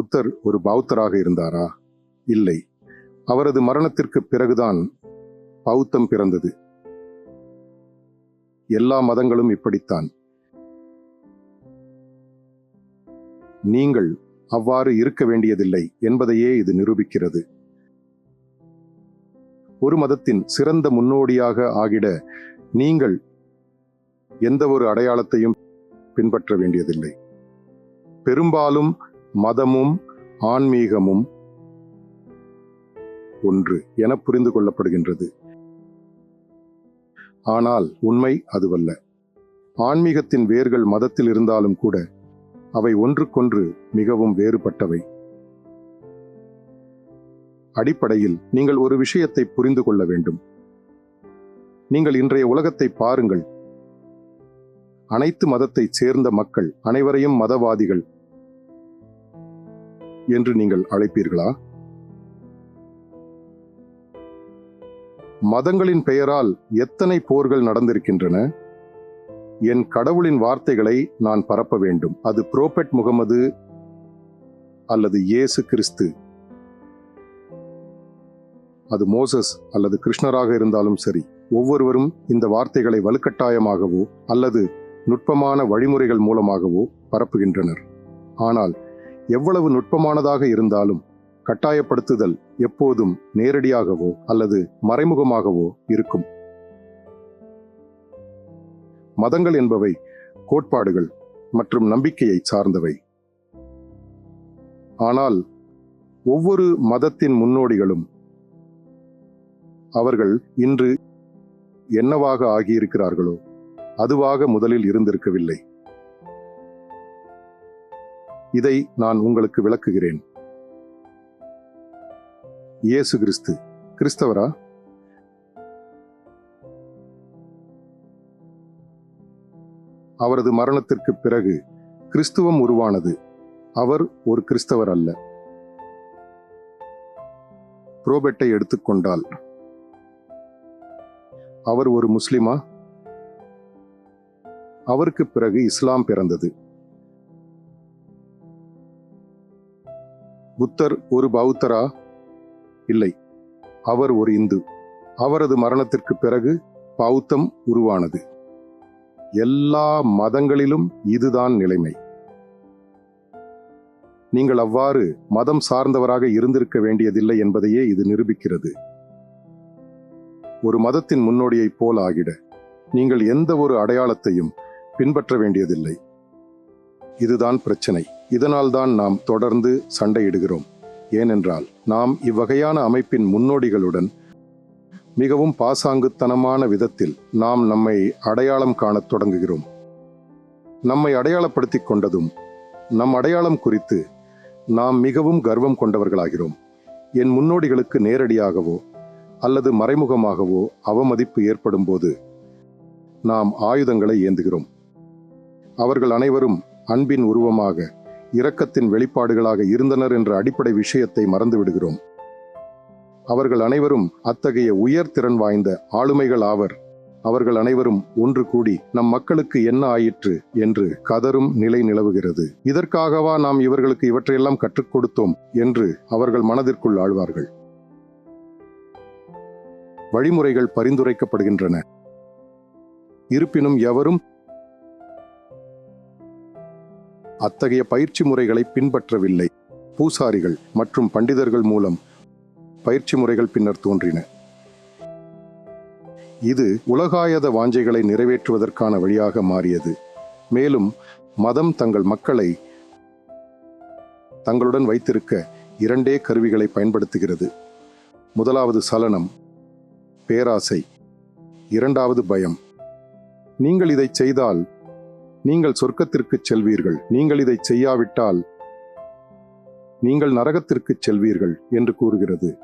புத்தர் ஒரு பௌத்தராக இருந்தாரா? இல்லை. அவரது மரணத்திற்கு பிறகுதான் பௌத்தம் பிறந்தது. எல்லா மதங்களும் இப்படித்தான். நீங்கள் அவ்வாறு இருக்க வேண்டியதில்லை என்பதையே இது நிரூபிக்கிறது. ஒரு மதத்தின் சிறந்த முன்னோடியாக ஆகிட நீங்கள் எந்த ஒரு அடையாளத்தையும் பின்பற்ற வேண்டியதில்லை. பெரும்பாலும் மதமும் ஆன்மீகமும் ஒன்று என புரிந்து கொள்ளப்படுகின்றது. ஆனால் உண்மை அதுவல்ல. ஆன்மீகத்தின் வேர்கள் மதத்தில் இருந்தாலும் கூட அவை ஒன்றுக்கொன்று மிகவும் வேறுபட்டவை. அடிப்படையில் நீங்கள் ஒரு விஷயத்தை புரிந்து கொள்ள வேண்டும். நீங்கள் இன்றைய உலகத்தை பாருங்கள். அனைத்து மதத்தைச் சேர்ந்த மக்கள் அனைவரையும் மதவாதிகள் என்று நீங்கள் அழைப்பீர்களா? மதங்களின் பெயரால் எத்தனை போர்கள் நடந்திருக்கின்றன? என் கடவுளின் வார்த்தைகளை நான் பரப்ப வேண்டும். அது புரோபெட் முகமது அல்லது இயேசு கிறிஸ்து. அது மோசஸ் அல்லது கிருஷ்ணராக இருந்தாலும் சரி ஒவ்வொருவரும் இந்த வார்த்தைகளை வலுக்கட்டாயமாகவோ அல்லது நுட்பமான வழிமுறைகள் மூலமாகவோ பரப்புகின்றனர். ஆனால் எவ்வளவு நுட்பமானதாக இருந்தாலும் கட்டாயப்படுத்துதல் எப்போதும் நேரடியாகவோ அல்லது மறைமுகமாகவோ இருக்கும். மதங்கள் என்பவை கோட்பாடுகள் மற்றும் நம்பிக்கையை சார்ந்தவை. ஆனால் ஒவ்வொரு மதத்தின் முன்னோடிகளும் அவர்கள் இன்று என்னவாக ஆகியிருக்கிறார்களோ அதுவாக முதலில் இருந்திருக்கவில்லை. இதை நான் உங்களுக்கு விளக்குகிறேன். இயேசு கிறிஸ்து கிறிஸ்தவரா? அவரது மரணத்திற்கு பிறகு கிறிஸ்துவம் உருவானது. அவர் ஒரு கிறிஸ்தவர் அல்ல. புரோபெட்டை எடுத்துக்கொண்டால் அவர் ஒரு முஸ்லிமா? அவருக்கு பிறகு இஸ்லாம் பிறந்தது. புத்தர் ஒரு பௌத்தரா? இல்லை. அவர் ஒரு இந்து. அவரது மரணத்திற்கு பிறகு பௌத்தம் உருவானது. எல்லா மதங்களிலும் இதுதான் நிலைமை. நீங்கள் அவ்வாறு மதம் சார்ந்தவராக இருந்திருக்க வேண்டியதில்லை என்பதையே இது நிரூபிக்கிறது. ஒரு மதத்தின் முன்னோடியைப் போல் ஆகிட நீங்கள் எந்த ஒரு அடையாளத்தையும் பின்பற்ற வேண்டியதில்லை. இதுதான் பிரச்சனை. இதனால்தான் நாம் தொடர்ந்து சண்டையிடுகிறோம். ஏனென்றால் நாம் இவ்வகையான அமைப்பின் முன்னோடிகளுடன் மிகவும் பாசாங்குத்தனமான விதத்தில் நாம் நம்மை அடையாளம் காணத் தொடங்குகிறோம். நம்மை அடையாளப்படுத்திக் கொண்டதும் நம் அடையாளம் குறித்து நாம் மிகவும் கர்வம் கொண்டவர்களாகிறோம். என் முன்னோடிகளுக்கு நேரடியாகவோ அல்லது மறைமுகமாகவோ அவமதிப்பு ஏற்படும் போது நாம் ஆயுதங்களை ஏந்துகிறோம். அவர்கள் அனைவரும் அன்பின் உருவமாக இரக்கத்தின் வெளிப்பாடுகளாக இருந்தனர் என்ற அடிப்படை விஷயத்தை மறந்துவிடுகிறோம். அவர்கள் அனைவரும் அத்தகைய உயர் திறன் வாய்ந்த ஆளுமைகள் ஆவர். அவர்கள் அனைவரும் ஒன்று கூடி நம் மக்களுக்கு என்ன ஆயிற்று என்று கதரும் நிலை நிலவுகிறது. இதற்காகவா நாம் இவர்களுக்கு இவற்றையெல்லாம் கற்றுக் கொடுத்தோம் என்று அவர்கள் மனதிற்குள் ஆழ்வார்கள். வழிமுறைகள் பரிந்துரைக்கப்படுகின்றன. இருப்பினும் எவரும் அத்தகைய பயிற்சி முறைகளை பின்பற்றவில்லை. பூசாரிகள் மற்றும் பண்டிதர்கள் மூலம் பயிற்சி முறைகள் பின்னர் தோன்றின. இது உலகாயத வாஞ்சைகளை நிறைவேற்றுவதற்கான வழியாக மாறியது. மேலும் மதம் தங்கள் மக்களை தங்களுடன் வைத்திருக்க இரண்டே கருவிகளை பயன்படுத்துகிறது. முதலாவது சலனம் பேராசை இரண்டாவது பயம். நீங்கள் இதை செய்தால் நீங்கள் சொர்க்கத்திற்கு செல்வீர்கள். நீங்கள் இதை செய்யாவிட்டால் நீங்கள் நரகத்திற்கு செல்வீர்கள் என்று கூறுகிறது.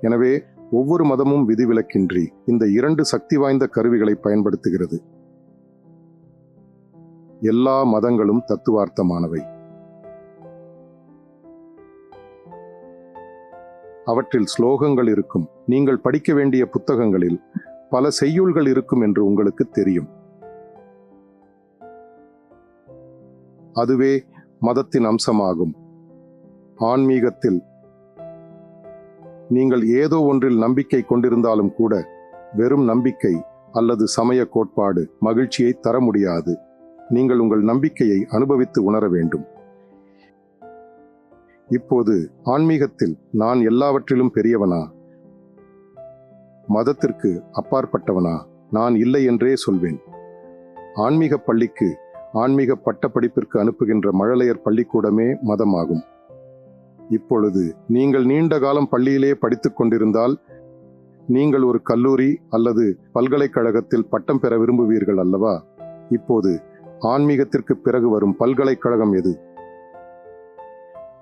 எனவே ஒவ்வொரு மதமும் விதிவிலக்கின்றி இந்த இரண்டு சக்தி வாய்ந்த கருவிகளை பயன்படுத்துகிறது. எல்லா மதங்களும் தத்துவார்த்தமானவை. அவற்றில் ஸ்லோகங்கள் இருக்கும். நீங்கள் படிக்க வேண்டிய புத்தகங்களில் பல செய்யுள்கள் இருக்கும் என்று உங்களுக்கு தெரியும். அதுவே மதத்தின் அம்சமாகும். ஆன்மீகத்தில் நீங்கள் ஏதோ ஒன்றில் நம்பிக்கை கொண்டிருந்தாலும் கூட வெறும் நம்பிக்கை அல்லது சமய கோட்பாடு மகிழ்ச்சியை தர முடியாது. நீங்கள் உங்கள் நம்பிக்கையை அனுபவித்து உணர வேண்டும். இப்போது ஆன்மீகத்தில் நான் எல்லாவற்றிலும் பெரியவனா? மதத்திற்கு அப்பாற்பட்டவனா? நான் இல்லை என்றே சொல்வேன். ஆன்மீக பள்ளிக்கு ஆன்மீக பட்டப்படிப்பிற்கு அனுப்புகின்ற மழலையர் பள்ளிக்கூடமே மதமாகும். இப்பொழுது நீங்கள் நீண்ட காலம் பள்ளியிலே படித்துக் கொண்டிருந்தால் நீங்கள் ஒரு கல்லூரி அல்லது பல்கலைக்கழகத்தில் பட்டம் பெற விரும்புவீர்கள் அல்லவா? இப்போது ஆன்மீகத்திற்கு பிறகு வரும் பல்கலைக்கழகம் எது?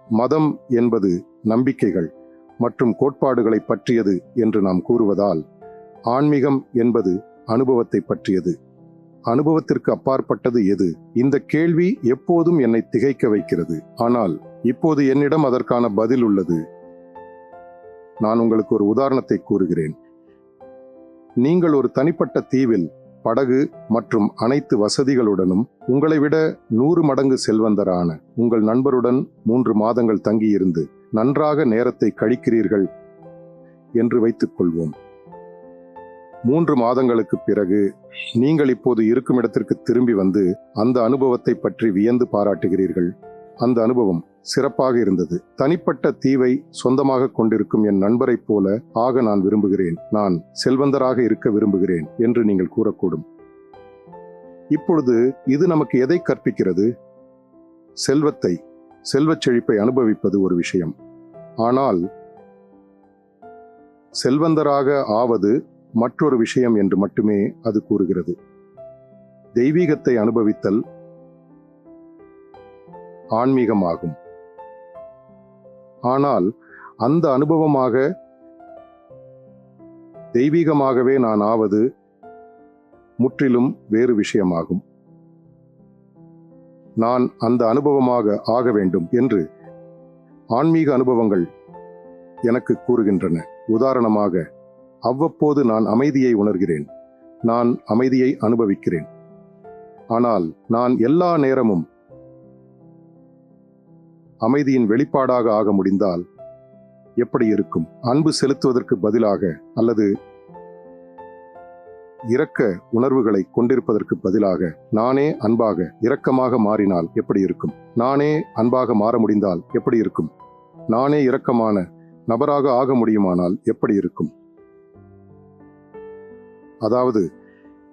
மதம் என்பது நம்பிக்கைகள் மற்றும் கோட்பாடுகளை பற்றியது என்று நாம் கூறுவதால் ஆன்மீகம் என்பது அனுபவத்தை பற்றியது. அனுபவத்திற்கு அப்பாற்பட்டது எது? இந்த கேள்வி எப்போதும் என்னை திகைக்க வைக்கிறது. ஆனால் இப்போது என்னிடம் அதற்கான பதில் உள்ளது. நான் உங்களுக்கு ஒரு உதாரணத்தை கூறுகிறேன். நீங்கள் ஒரு தனிப்பட்ட தீவில் படகு மற்றும் அனைத்து வசதிகளுடனும் உங்களை விட நூறு மடங்கு செல்வந்தரான உங்கள் நண்பருடன் மூன்று மாதங்கள் தங்கியிருந்து நன்றாக நேரத்தை கழிக்கிறீர்கள் என்று வைத்துக் கொள்வோம் மூன்று மாதங்களுக்கு பிறகு நீங்கள் இப்போது இருக்கும் இடத்திற்கு திரும்பி வந்து அந்த அனுபவத்தை பற்றி வியந்து பாராட்டுகிறீர்கள். அந்த அனுபவம் சிறப்பாக இருந்தது. தனிப்பட்ட தீவை சொந்தமாக கொண்டிருக்கும் என் நண்பரைப் போல ஆக நான் விரும்புகிறேன். நான் செல்வந்தராக இருக்க விரும்புகிறேன் என்று நீங்கள் கூறக்கூடும். இப்பொழுது இது நமக்கு எதை கற்பிக்கிறது? செல்வத்தை செல்வச் செழிப்பை அனுபவிப்பது ஒரு விஷயம். ஆனால் செல்வந்தராக ஆவது மற்றொரு விஷயம் என்று மட்டுமே அது கூறுகிறது. தெய்வீகத்தை அனுபவித்தல் ஆன்மீகமாகும். ஆனால் அந்த அனுபவமாக தெய்வீகமாகவே நான் ஆவது முற்றிலும் வேறு விஷயமாகும். நான் அந்த அனுபவமாக ஆக வேண்டும் என்று ஆன்மீக அனுபவங்கள் எனக்கு கூறுகின்றன. உதாரணமாக அவ்வப்போது நான் அமைதியை உணர்கிறேன். நான் அமைதியை அனுபவிக்கிறேன். ஆனால் நான் எல்லா நேரமும் அமைதியின் வெளிப்பாடாக ஆக முடிந்தால் எப்படி இருக்கும்? அன்பு செலுத்துவதற்கு பதிலாக அல்லது இரக்க உணர்வுகளை கொண்டிருப்பதற்கு பதிலாக நானே அன்பாக இரக்கமாக மாறினால் எப்படி இருக்கும்? நானே அன்பாக மாற முடிந்தால் எப்படி இருக்கும்? நானே இரக்கமான நபராக ஆக முடியுமானால் எப்படி இருக்கும்? அதாவது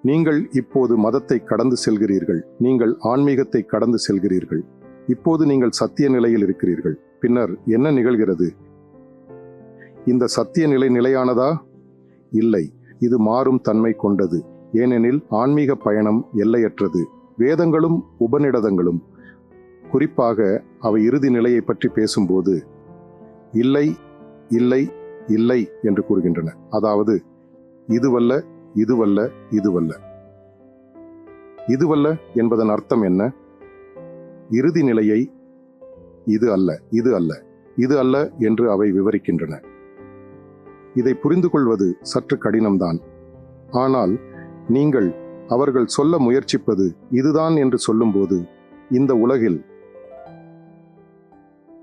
நீங்கள் இப்போது மதத்தை கடந்து செல்கிறீர்கள். நீங்கள் ஆன்மீகத்தை கடந்து செல்கிறீர்கள். இப்போது நீங்கள் சத்திய நிலையில் இருக்கிறீர்கள். பின்னர் என்ன நிகழ்கிறது? இந்த சத்திய நிலை நிலையானதா? இல்லை. இது மாறும் தன்மை கொண்டது. ஏனெனில் ஆன்மீக பயணம் எல்லையற்றது. வேதங்களும் உபநிடதங்களும். குறிப்பாக அவை இறுதி நிலையை பற்றி பேசும்போது இல்லை இல்லை இல்லை என்று கூறுகின்றன. அதாவது இதுவல்ல இதுவல்ல இதுவல்ல. இதுவல்ல என்பதன் அர்த்தம் என்ன? இறுதி நிலையை இது அல்ல இது அல்ல இது அல்ல என்று அவை விவரிக்கின்றன. இதை புரிந்து கொள்வது சற்று கடினம்தான். ஆனால் நீங்கள் அவர்கள் சொல்ல முயற்சிப்பது இதுதான் என்று சொல்லும்போது இந்த உலகில்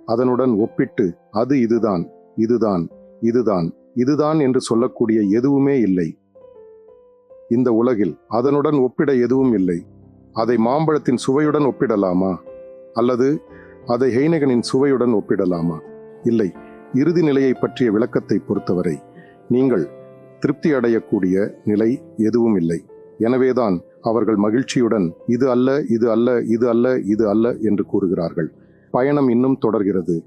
அதனுடன் ஒப்பிட்டு அது இதுதான் இதுதான் இதுதான் இதுதான் என்று சொல்லக்கூடிய எதுவுமே இல்லை. இந்த உலகில் அதனுடன் ஒப்பிட எதுவும் இல்லை. அதை மாம்பழத்தின் சுவையுடன் ஒப்பிடலாமா? அல்லது அதை ஹெய்னகனின் சுவையுடன் ஒப்பிடலாமா? இல்லை இறுதி நிலையை பற்றிய விளக்கத்தை பொறுத்தவரை நீங்கள் திருப்தி அடையக்கூடிய நிலை எதுவும் இல்லை. எனவேதான் அவர்கள் மகிழ்ச்சியுடன் இது அல்ல இது அல்ல இது அல்ல இது அல்ல என்று கூறுகிறார்கள். பயணம் இன்னும் தொடர்கிறது.